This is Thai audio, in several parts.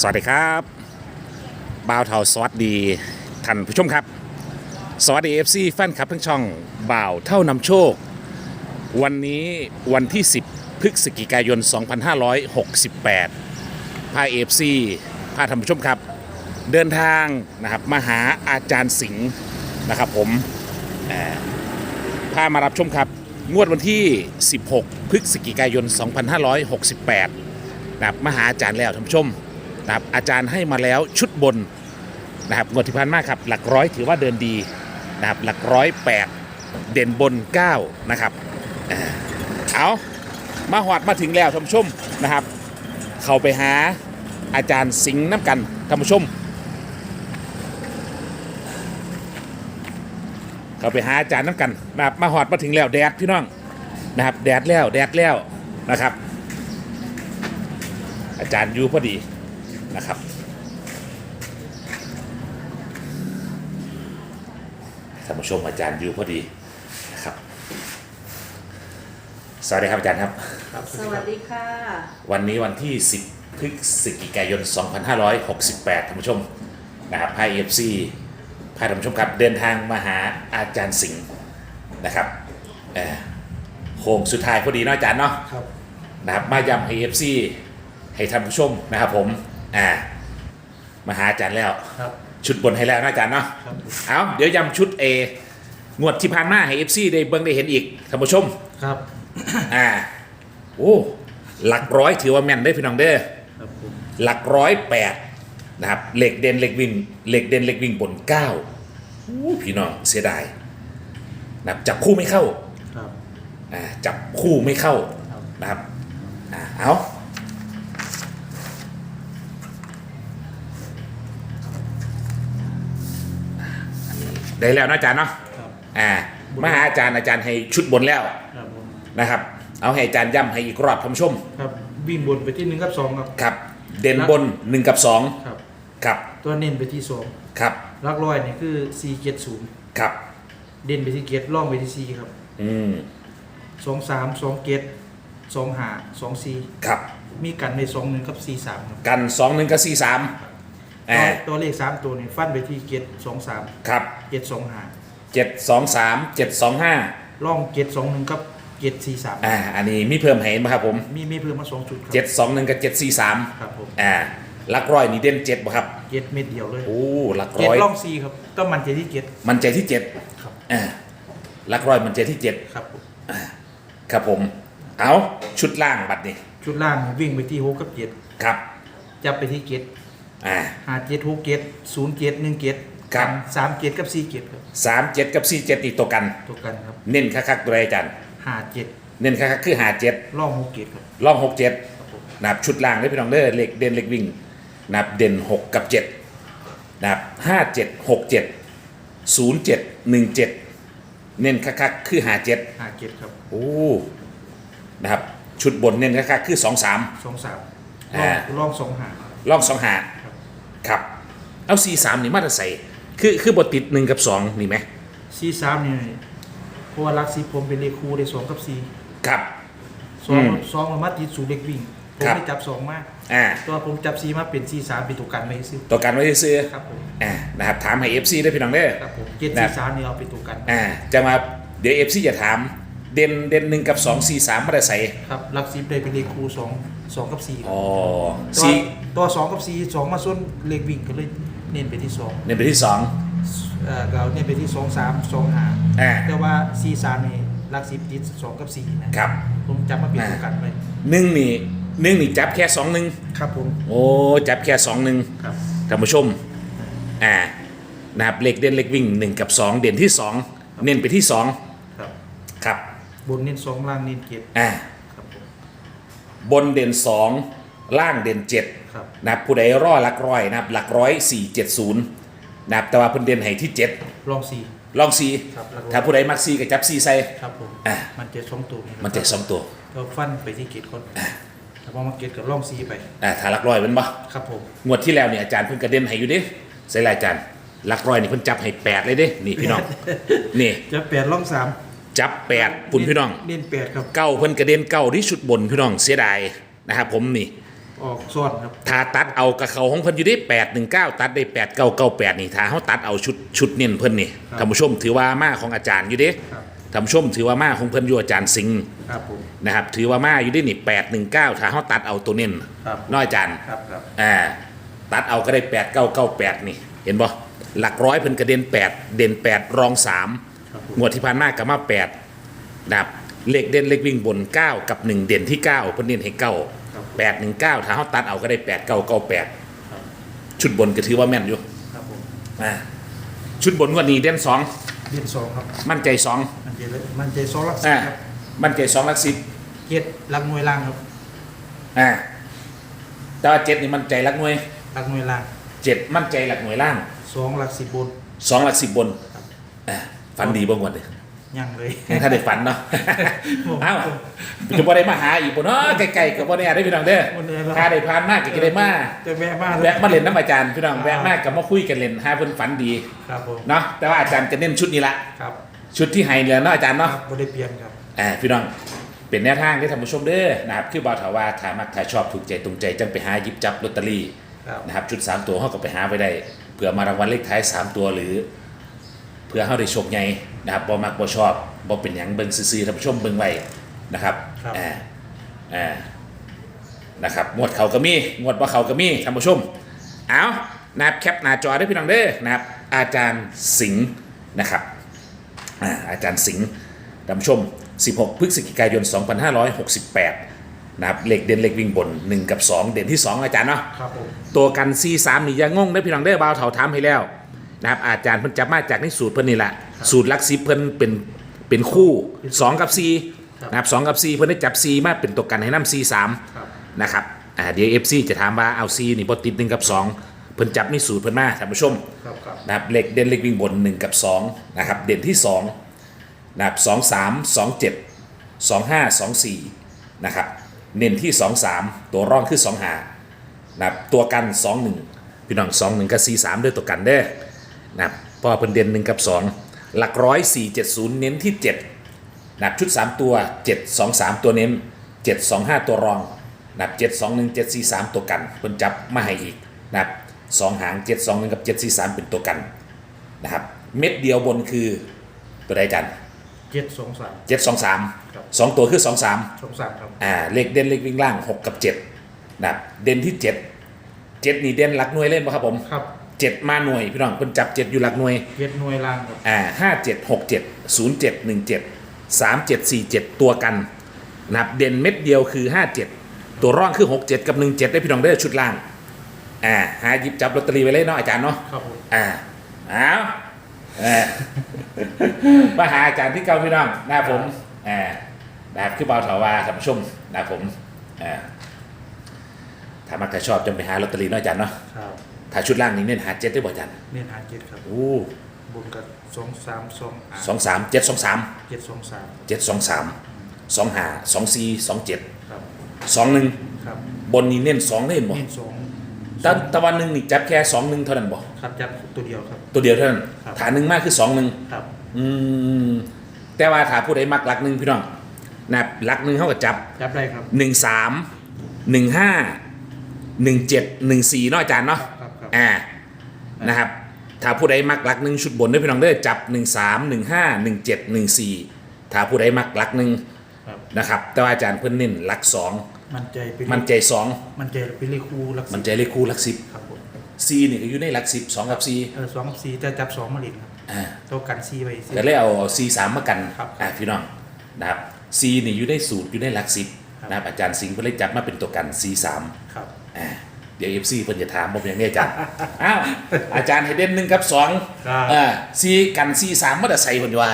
สวัสดีครับบ่าวเทาสวัสดีท่านผู้ชมครับ สวัสดีเอฟซีแฟนคลับทั้งช่องบ่าวเท่านำโชค วันนี้วันที่ 10พฤศจิกายน 2568พาเอฟซีพาท่านผู้ชมครับ เดินทางนะครับมาหาอาจารย์สิงห์นะครับผมเอ่อพามารับชมครับ งวดวันที่ 16พฤศจิกายน 2568 นะครับมาหาอาจารย์แล้วท่านผู้ชม นะครับอาจารย์ให้มาแล้วชุดบนนะครับงวดที่ผ่านมาครับหลักร้อยถือว่าเดินดีนะครับหลักร้อยแปดเด่นบน 9 นะครับเอ่อเอามาหอดมาถึงแล้วท่านผู้ชมนะครับ เข้าไปหาอาจารย์สิงห์น้ำกันท่านผู้ชม เข้าไปหาอาจารย์น้ำกันนะครับมาหอดมาถึงแล้วแดดพี่น้องนะครับแดดแล้วแดดแล้วนะครับ อาจารย์อยู่พอดี นะครับ ท่านผู้ชมอาจารย์อยู่พอดีนะครับ สวัสดีครับอาจารย์ครับ สวัสดีค่ะ วันนี้วันที่ 10พฤศจิกายน 2568 ท่านผู้ชมนะครับพาเอฟซีพาท่านผู้ชมครับเดินทางมาหาอาจารย์สิงห์นะครับเอ่อโค้งสุดท้ายพอดีเนาะอาจารย์เนาะ ครับ นะครับมาย้ำให้เอฟซีให้ท่านผู้ชมนะครับผม อ่า มาหาอาจารย์แล้ว ครับ ชุดบนให้แล้วนะอาจารย์เนาะครับ เอาเดี๋ยวย้ำชุด A งวดที่ผ่านมาให้เอฟซีได้เบิ่งได้เห็นอีกท่านผู้ชม ครับ อ่า โอ้ หลักร้อยถือว่าแม่นได้อพี่น้องเด้อ ครับผมหลักร้อยแปดนะครับเหล็กเด่นเหล็กวิ่งเหล็กเด่นเหล็กวิ่งบนเก้าอู้พี่น้องเสียดายนะครับจับคู่ไม่เข้าครับ อ่าจับคู่ไม่เข้าครับ นะครับอ่าเอา ได้แล้วนะอาจารย์เนาะครับ อ่ามาหาอาจารย์อาจารย์ให้ชุดบนแล้วครับผมนะครับ เอาให้อาจารย์ย้ำให้อีกรอบท่านผู้ชมครับวิ่งบนไปที่หนึ่งกับสองครับ ครับ เด่นบน1กับครับ2ครับตัวเน้นไปที่สองครับลักร้อยนี่คือสี่เจ็ดศูนย์ครับเด่นไปที่เกตล่องไปที่สี่ครับอืมสองสามสองเกตสองหาสองสี่ครับ มีกันในสองหนึ่งกับสี่สามครับ กัน2 1กับ4 3ตัว อ่า ตัวเลขสามตัวนี่ฟันไปที่เกตสองสามครับเกตสองหา7 2 3 7 2 5ล่องเกตสองหนึ่งกับเกตสี่สามอ่า อันนี้มีเพิ่มให้ไหมครับผมมีมีเพิ่มมาสองจุดครับ7 2 1กับ7 4 3ครับผมอ่าหลักร้อยนี่เด่น7บ่ครับเกตเม็ดเดียวเลยโอ้หลักเกตร้อยล่องสี่ครับก็มันจะที่เกตมันใจที่ครับ7อ่าหลักร้อยมันใจที่ครับผม7ครับผม เอาชุดล่างบัดนี้ชุดล่างวิ่งไปที่หกกับเจ็ดครับจับไปที่เจ็ด อ่าหาเจ็ดหกเจ็ดศูนย์เจ็ดหนึ่งเจ็ดครับ สามเจ็ดกับสี่เจ็ดครับ3 7กับ4 7นี่ตัวกัน ตัวกันครับเน้นคักๆตัวใดอาจารย์หาเจ็ดเน้นคักๆคือหา7ล่องหกเจ็ดครับล่อง6 7ครับผมนะครับชุดล่างได้พี่น้องเด้อเหล็กเด่นเหล็กวิ่งนะครับเด่น6กับ7นะครับห้าเจ็ดหกเจ็ดศูนย์เจ็ดหนึ่งเจ็ดเน้นคักๆคือหาเจ็ดหาเจ็ดครับโอ้นะครับชุดบนเน้นคักๆคือสองสาม สองสามอ่า ล่องสองหาล่องสองหา ครับครับเอาสี่สามนี่มาตรใส่คือคือบทติดหนึ่งกับสองนี่ไหมสี่สามนี่เพราะว่ารักสีผมเป็นเลขคู่ได้สองกับสี่ครับ สองอืมสองมันมาติดสูตรเลขวิ่ง ผมครับได้จับสองมาอ่าตัวผมจับสี่มาเป็นสี่สามเป็นตัวกันไปซื้อตัวกันไว้ซื้อครับผมๆอ่านะครับถามให้เอฟซีได้พี่น้องเด้อ ครับผมเจ็ดนะสี่สามนี่เอาเป็นตัวกัน อ่าจะมาเดี๋ยวเอฟซีจะถาม เด่นเด่นหนึ่งกับสองสี่สามมาตรใส่ครับรักสีได้เป็นเลขคู่สองสองกับสี่ครับอ๋อตัวสี่ตัวสองกับสี่สองมาส่วนเลขวิ่งก็เลยเน้นไปที่สองเน้นไปที่สองเอ่อเราเน้นไปที่สองสามสองห้าอ่าแต่ว่าสี่สามนี่รักสิบติดสองกับสี่นะครับผมจำมาเป็นตัวกันไปหนึ่งนี่หนึ่งนี่จับแค่สองหนึ่งครับผมโอ้จับแค่สองหนึ่งครับท่านผู้ชมอ่านะครับเลขเด่นเลขวิ่งหนึ่งกับสองเด่นที่สองเน้นไปที่สองครับครับ บนเน้นสองล่างเน้นเจ็ดอ่าครับผมบนเด่นสองล่างเด่นเจ็ดครับนะครับผู้ใดรอหลักร้อยนะครับหลักร้อยสี่เจ็ดศูนย์นะครับแต่ว่าเพิ่นเด่นให้ที่เจ็ดลองสี่ลองซีครับหลักร้อยถ้าผู้ใดมักซีก็จับซีใส่ ครับผมอ่ามันเจ็ดสองตัวมันเจ็ดสองตัวเราฟันไปที่เกตก่อนถ้าพอมาเกตกับล่องสี่ไปอ่าถ้าหลักร้อยเป็นบ่ครับผมงวดที่แล้วเนี่ยอาจารย์เพิ่นกระเด็นให้อยู่เดิใส่ลายอาจารย์หลักร้อยนี่เพิ่นจับให้แปดเลยเด้นี่พี่น้องนี่ จะแปดล่องสาม จับแปดปุ่นพี่น้องเน้นแปดครับเก้าเพิ่นกระเด็นเก้าที่ชุดบนพี่น้องเสียดายนะครับผมนี่ออกซ้อนครับถ้าตัดเอากับเขาของเพิ่นอยู่ได้แปดหนึ่งเก้าตัดได้แปดเก้าเก้าแปดนี่ถ้าเขาตัดเอาชุดชุดเน้นเพิ่นนี่ท่านผู้ชมถือว่ามาของอาจารย์อยู่เด้ครับท่านผู้ชมถือว่ามาของเพิ่นอยู่อาจารย์สิงห์ครับผมนะครับถือว่ามาอยู่ได้นี่แปดหนึ่งเก้าถ้าเขาตัดเอาตัวเน้นครับน้อยอาจารย์ครับครับอ่าตัดเอาก็ได้แปดเก้าเก้าแปดนี่ เห็นบ่หลักร้อยเพิ่นกระเด็นแปดเด่นแปดรองสามครับผม งวดที่ผ่านมากับมาแปดนะครับเลขเด่นเลขวิ่งบนเก้ากับหนึ่งเด่นที่เก้าเพิ่นเด่นให้เก้าครับแปดหนึ่งเก้าถ้าเขาตัดเอาก็ได้แปดเก้าเก้าแปดครับ ชุดบนก็ถือว่าแม่นอยู่ครับผมอ่าชุดบนงวันนี้เด่นสองเรียนสองครับ มั่นใจสองมันจะเลยมันจะสองหลักสิอ่าบครับมั่นใจสองหลักสิบเกียรติหลักหน่วยล่างครับอ่าแต่ว่าเจ็ดนี่มั่นใจหลักหน่วยหลักหน่วยล่างเจ็ดมั่นใจหลักหน่วยล่างสองหลักสิบบนสองหลักสิบบนครับอ่า ฝันดีบ้างวันเดียยังเลยยังถ้าได้ฝันเนาะเอ้าจะบ่ได้มาหาอีกบ่เนาะไกลๆกับบ่ได้ได้พี่น้องเด้อบ่ได้ครับถ้าได้ผ่านมากก็ได้มาจะแวะมาแวะมาเล่นน้ำอาจารย์พี่น้องแวะมากก็มาคุยกันเล่นหาเพิ่นฝันดีครับผมเนาะแต่ว่าอาจารย์จะเน้นชุดนี้ละครับชุดที่ให้เลยเนาะอาจารย์ครัเนาะบบ่ได้เปลี่ยนครับอ่าพี่น้องเป็นแนวทางที่ท่านผู้ชมเด้อนะครับคือบ่าวถาว่าถ้ามักถ้าชอบถูกใจตรงใจจังไปหาหยิบจับลอตเตอรี่ครับนะครับชุด 3 ตัวเฮาก็ไปหาไว้ได้เผื่อมารางวัลเลขท้าย 3 ตัวหรือ เพื่อเฮาได้โชคใหญ่นะครับบ่มักบ่ชอบบ่เป็นหยังเบิ่งซื่อๆท่านผู้ชมเบิ่งไว้นะครับครับ อ่าอ่านะครับงวดเขาก็มีงวดบ่เขาก็มีท่านผู้ชมเอานะครับแคปหน้าจอได้พี่น้องเด้อนะครับอาจารย์สิงห์นะครับอ่าอาจารย์สิงห์ท่านผู้ชม 16 พฤศจิกายน 2568นะครับเลขเด่นเลขวิ่งบน 1 กับ 2 เด่นที่ 2 อาจารย์เนาะ ครับผม ตัวกัน C3 นี่อยังงงได้อพี่น้องเด้อบ่าวเถาถามให้แล้ว นะครับอาจารย์เพิ่นจับมาจากในสูตรเพิ่นนี่แหละสูตรลักซิปเพิ่นเป็นเป็นคู่2กับ C นะครับ2กับ C เพิ่นได้จับ C มาเป็นตัวกันให้นำ C3 ครับนะครับอ่าเดี๋ยว FC จะถามว่าเอา C นี่บ่ติด1กับ2เพิ่นจับในสูตรเพิ่นมาท่านผู้ชมครับครับนะครับเลขเด่นเลขวิ่งบน1กับ2นะครับเด่นที่2นะครับ2 3 2 7 2 5 2 4นะครับเน้นที่2 3ตัวร่องคือ2 5นะครับตัวกัน2 1พี่น้อง2 1กับ4 3ด้วยตัวกันเด้อ นะครับเพราะว่าเพิ่นเด่น1กับ2หลักร้อย4 7 0เน้นที่7นะครับชุด3ตัว7 2 3ตัวเน้น7 2 5ตัวรองนะครับ7 2 1 7 4 3ตัวกันเพิ่นจับมาให้อีกนะครับสองหาง7 2 1กับ7 4 3เป็นตัวกันนะครับเม็ดเดียวบนคือตัวใดจันเจ็ดสองสามเจ็ดสองสามครับสองตัวคือสองสามสองสามครับอ่าเลขเด่นเลขวิ่งล่างหกกับเจ็ดนะครับเด่นที่เจ็ดเจ็ดนี่เด่นหลักหน่วยเล่นป่ะครับผมครับ เจ็ดมาหน่วยพี่น้องเพิ่นจับเจ็ดอยู่หลักหน่วยเกียรติหน่วยล่างครับอ่าห้าเจ็ดหกเจ็ดศูนย์เจ็ดหนึ่งเจ็ดสามเจ็ดสี่เจ็ดตัวกันนะครับเด่นเม็ดเดียวคือห้าเจ็ดตัวร่องคือหกเจ็ดกับหนึ่งเจ็ดได้พี่น้องได้อชุดล่างอ่าหาหยิบจับลอตเตอรี่ไว้เลยเนาะอาจารย์เนาะครับผมอ่าเอาเออมาหาอาจารย์ที่เก่าพี่น้องนะครับผมอ่านะครับคือเบาเถาว่าท่านผู้ชมนะครับผมอ่าถ้ามักจะชอบจงไปหาลอตเตอรี่เนาะอาจารย์เนาะครับ ถ้าชุดล่างนี้เน้นหาเจ็ดได้บ่อาจารย์เน้นหาเจ็ดครับโอ้บนกับสองสามสองอ่าสองสามเจ็ดสองสามเจ็ดสองสามเจ็ดสองสามสองหาสองสี่สองเจ็ดครับสองหนึ่งครับบนนี้เน้นสองเล่นบ่เน้นสองแตะตะวันหนึ่งนี่จับแค่สองหนึ่งเท่านั้นบ่ครับจับตัวเดียวครับ ตัวเดียวเท่านั้นครับฐานหนึ่งมากคือสองหนึ่งครับ อืมแต่ว่าถ้าผู้ใดมักหลักหนึ่งพี่น้องนะครับหลักหนึ่งเขาก็จับจับได้ครับหนึ่งสามหนึ่งห้าหนึ่งเจ็ดหนึ่งสี่เนาะอาจารย์เนาะครับครับ อ่านะครับถ้าผู้ใดมักหลักหนึ่งชุดบนเด้วยพี่น้องเด้อจับหนึ่งสามหนึ่งห้าหนึ่งเจ็ดหนึ่งสี่ถ้าผู้ใดมักหลักหนึ่งครับ นะครับ แต่ว่าอาจารย์เพิ่นเน้นหลักสองมันใจเป็นมันใจสองมันใจเป็นเลขคู่ลักษมันณะใจเลขคู่หลักสิบครับผมซีนี่ก็อยู่ในหลักสิบสองกับซีเออสองกับสี่แต่จับสองมาเลินครับอ่าเท่ากันสี่ไปสี่ ก็เลยเอาซีสามมากันครับอ่าพี่น้องนะครับซีนี่อยู่ในสูตรอยู่ในหลักสิบครับ นะครับอาจารย์สิงห์เพิ่นเลยจับมาเป็นตัวกันซีสามครับอ่า เดี๋ยวเอฟซีเพิ่นจะถามผมอย่างนี้อาจารย์ อ้าวอาจารย์ให้เด่นหนึ่งกับสองครับ เออซีกันซีสามมาแต่ใส่เพิ่นว่า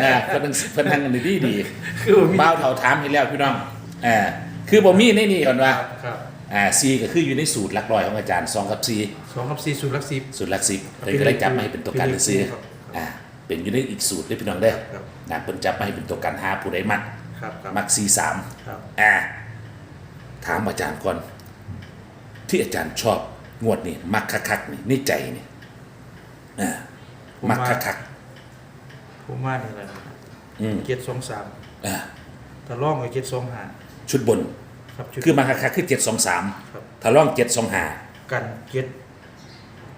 เออเพิ่นทั้งเพิ่นทั้งอันนี้ดีดีคือผมมีบ้าวเท่าถามให้แล้วพี่น้องเออคือบ่มีในนี่เพิ่นว่าครับอ่าซีก็คืออยู่ในสูตรหลักร้อยของอาจารย์สองกับซีสองกับสี่สูตรลักสิบ สูตรหลักสิบเพิ่นก็เลยจับมาให้เป็นตัวกันซื้อครับ อ่าเป็นอยู่ในอีกสูตรเด้อพี่น้องเด้อครับนะเพิ่นจับมาให้เป็นตัวกันหาผู้ใดมักครับครับมักซีสามครับ อ่าถามอาจารย์ก่อน ที่อาจารย์ชอบงวดนี่มักคักๆนี่ในใจนี่อ่าผมมักว่าคักผมว่านี่แหละครับๆอืมเจ็ดสองสามอ่าถ้าล่องกับเจ็ดสองห้าชุดบน ครับชุดคือมาคักๆคือเจ็ดสองสามครับ ถ้าล่องเจ็ดสองหากันเจ็ด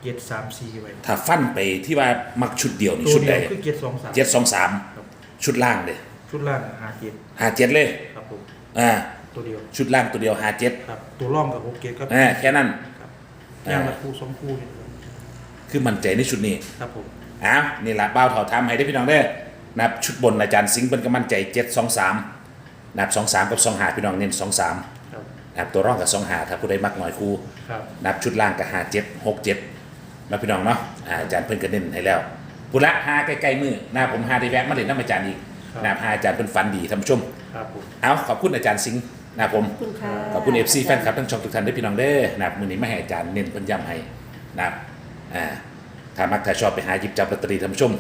เจ็ดสามสี่ไว้ถ้าฟันไปที่ว่ามักชุดเดียวนี่ตัวชุดเดีใดยวคือเจ็ดสองสามเจ็ดสองสามครับชุดล่างเลยชุดล่างหาเจ็ดหาเจ็ดเลย ครับผมอ่า ตัวเดียวชุดล่างตัวเดียวหาเจ็ดครับ ตัวร่องกับหกเจ็ดครับอ่าแค่นั้น ครับอ่า ย่างละคู่สองคู่เนี่ยครับคือมั่นใจในชุดนี้ครับผมอ้าวนี่แหละเบ้าเถาทำให้ได้พี่น้องได้อนะครับชุดบนอาจารย์สิงห์เป็นกำมั่นใจเจ็ดสองสามนะครับสองสามกับสองหาพี่น้องเน้นสองสามครับนะครับตัวร่องกับสองหาถ้าผู้ใดมักหน่อยคู่ ครับนับชุดล่างกับหาเจ็ดหกเจ็ดนะพี่น้องเนาะอ่าอาจารย์เพิ่นก็เน้นให้แล้วพุละหาใกล้ๆมือหน้าผมหาได้แวะมาเล่นน้ำอาจารย์อีกนะครับหาอาจารย์เพิ่นฟันดีท่านผู้ชม ครับผม เอาขอบคุณอาจารย์สิงห์ นะครับผม ขอบคุณค่ะ ขอบคุณเอฟซีแฟนคลับทั้งช่องทุกท่านด้วยพี่น้องเด้อนะครับมือนี้มาให้อาจารย์เน้นเพิ่นย้ำให้นะครับอ่าถ้ามักถ้าชอบไปหาหยิบจับลอตเตอรี่ท่านผู้ชม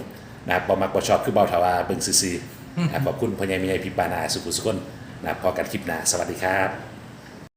นะครับบ่มักบ่ชอบคือเบาถาวาเบิ่งซื่อๆนะครับขอบคุณพ่อใหญ่แม่ใหญ่พี่ปานาสุขุสุคนนะครับพอกันคลิปหน้าสวัสดีครับ